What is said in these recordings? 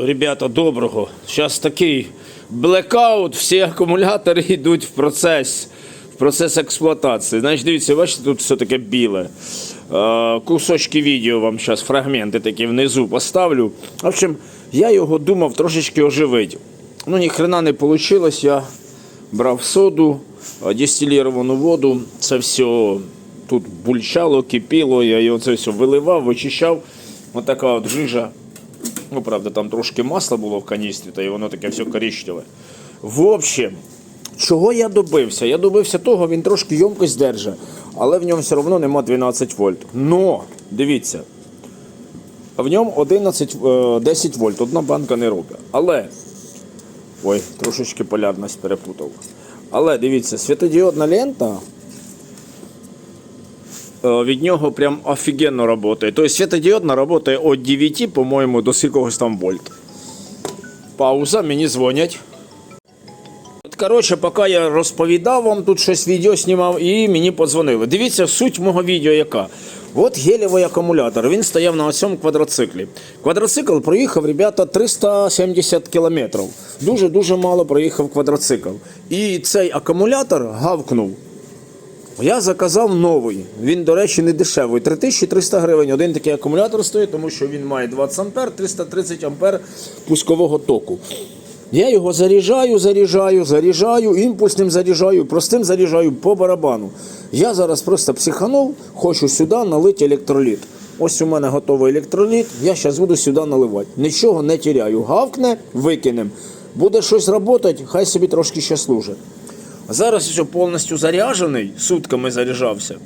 Ребята, доброго. Зараз такий блекаут, всі акумулятори йдуть в процес, в процес експлуатації. Значить, дивіться, бачите, тут все таке біле. Кусочки відео вам зараз, фрагменти такі внизу поставлю. В общем, я його думав трошечки оживити. Ну, ні хрена не вийшло. Я брав соду, дистиліровану воду. Це все тут бульчало, кипіло, я його це все виливав, вичищав. Отака от жижа. Ну, правда, там трошки масла було в каністрі, та й воно таке все коричневе. В общем, чого я добився? Я добився того, він трошки ємкость держить, але в ньому все одно нема 12 вольт. Но, дивіться, в ньому 11, е, 10 вольт, одна банка не робить. Але, ой, трошечки полярність перепутав. Але дивіться, світодіодна лента Е, від нього прям офігенно працює. Тобто світодіодна працює від 9, по-моєму, до якогось там вольт. Пауза, мені дзвонять. От, коротше, поки я розповідав вам тут щось відео знімав, і мені подзвонили. Дивіться, суть мого відео яка. От гелєвий акумулятор, він стояв на цьому квадроциклі. Квадроцикл проїхав, ребята, 370 кілометрів. Дуже-дуже мало проїхав квадроцикл. І цей акумулятор гавкнув. Я заказав новий. Він, до речі, не дешевий. 3300 гривень. Один такий акумулятор стоїть, тому що він має 20 ампер, 330 ампер пускового току. Я його заряджаю, заряджаю, заряджаю, імпульсним заряджаю, простим заряджаю по барабану. Я зараз просто психанув, хочу сюди налити електроліт. Ось у мене готовий електроліт, я зараз буду сюди наливати. Нічого не тіряю. Гавкне, викинем. Буде щось працювати, хай собі трошки ще служить. Зараз все повністю заряджений, сутками заряджався.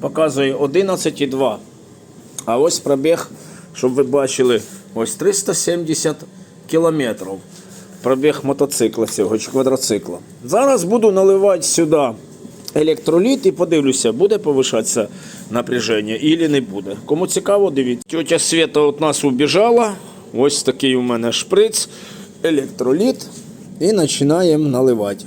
Показує 11,2. А ось пробіг, щоб ви бачили, ось 370 кілометрів. Пробіг мотоцикла цього чи квадроцикла. Зараз буду наливати сюди електроліт і подивлюся, буде повишатися напряження і не буде. Кому цікаво, дивіться. Тетя Света від нас убіжала. Ось такий у мене шприц, електроліт. І починаємо наливати.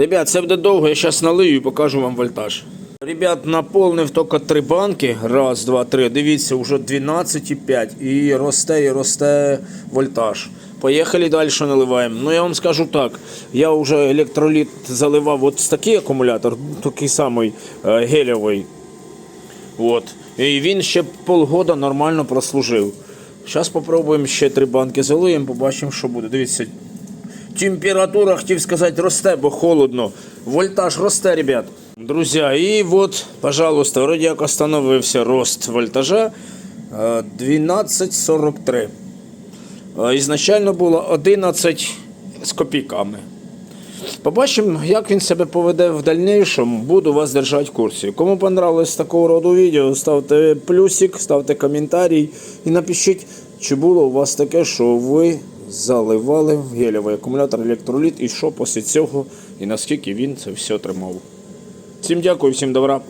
Ребят, це буде довго, я зараз налию і покажу вам вольтаж. Ребят, наповнив тільки три банки. Раз, два, три. Дивіться, вже 12,5. І росте, і росте вольтаж. Поїхали далі наливаємо. Ну я вам скажу так. Я вже електроліт заливав от такий акумулятор, такий самий е, гелєвий. От. І він ще полгода нормально прослужив. Зараз спробуємо ще три банки залиємо, побачимо, що буде. Дивіться, температура, хотів сказати, росте, бо холодно. Вольтаж росте, ребят. Друзі, і от, пожалуйста, вроді як остановився рост вольтажа е, 12,43. Е, Ізначально було 11 з копійками. Побачимо, як він себе поведе в дальнейшем. Буду вас держати в курсі. Кому понравилось такого роду відео, ставте плюсик, ставте коментарій і напишіть, чи було у вас таке, що ви заливали в гелєвий акумулятор електроліт і що після цього, і наскільки він це все тримав. Всім дякую, всім добра.